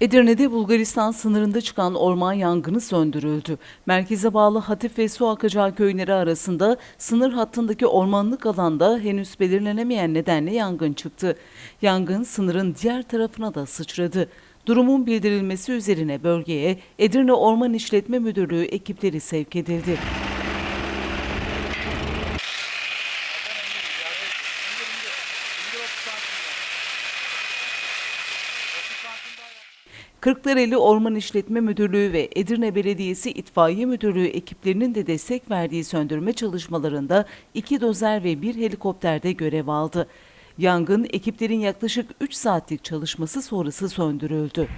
Edirne'de Bulgaristan sınırında çıkan orman yangını söndürüldü. Merkeze bağlı Hatif ve Su Akacağı köyleri arasında sınır hattındaki ormanlık alanda henüz belirlenemeyen nedenle yangın çıktı. Yangın sınırın diğer tarafına da sıçradı. Durumun bildirilmesi üzerine bölgeye Edirne Orman İşletme Müdürlüğü ekipleri sevk edildi. Kırklareli Orman İşletme Müdürlüğü ve Edirne Belediyesi İtfaiye Müdürlüğü ekiplerinin de destek verdiği söndürme çalışmalarında iki dozer ve bir helikopterde görev aldı. Yangın ekiplerin yaklaşık 3 saatlik çalışması sonrası söndürüldü.